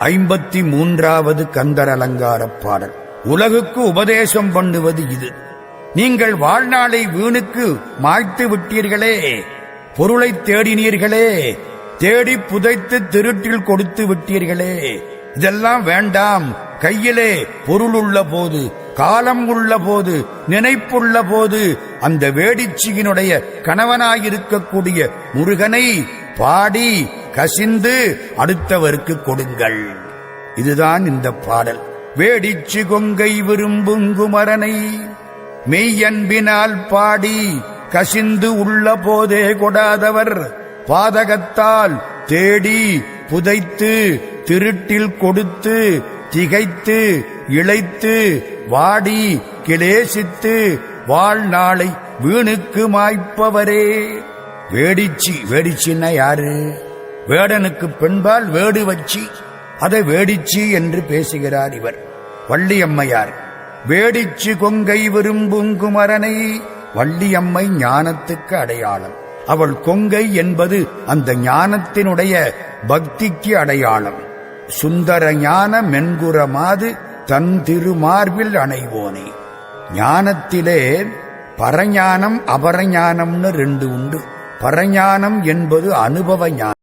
ஐம்பத்தி மூன்றாவது கந்தர் அலங்காரப் பாடல். உலகுக்கு உபதேசம் பண்ணுவது இது. நீங்கள் வாழ்நாளை வீணுக்கு மாய்த்து விட்டீர்களே பொருளை தேடினீர்களே தேடி புதைத்து திருட்டில் கொடுத்து விட்டீர்களே இதெல்லாம் வேண்டாம். கையிலே பொருள் உள்ள போது காலம் உள்ள போது நினைப்புள்ள போது அந்த வேடிச்சியினுடைய கணவனாயிருக்கக்கூடிய முருகனை பாடி கசிந்து அடுத்தவருக்கு கொடுங்கள். இதுதான் இந்த பாடல். வேடிச்சு கொங்கை விரும்பும் குமரனை மெய்யன்பினால் பாடி கசிந்து உள்ள போதே கொடாதவர். பாதகத்தால் தேடி புதைத்து திருட்டில் கொடுத்து திகைத்து இளைத்து வாடி கிளேசித்து வாழ்நாளை வீணுக்கு மாய்ப்பவரே. வேடிச்சி வேடிச்சின்னா யாரு? வேடனுக்கு பெண்பால் வேடு வச்சி அதை வேடிச்சி என்று பேசுகிறார் இவர். வள்ளியம்மையார் வேடிச்சு கொங்கை விரும்பும் குமரனை வள்ளியம்மை ஞானத்துக்கு அடையாளம். அவள் கொங்கை என்பது அந்த ஞானத்தினுடைய பக்திக்கு அடையாளம். சுந்தர ஞான மென்குரமாது தன் திருமார்பில் அணைவோனே. ஞானத்திலே பரஞானம் அபரஞானம்னு ரெண்டு உண்டு. பரஞானம் என்பது அனுபவ ஞானம்.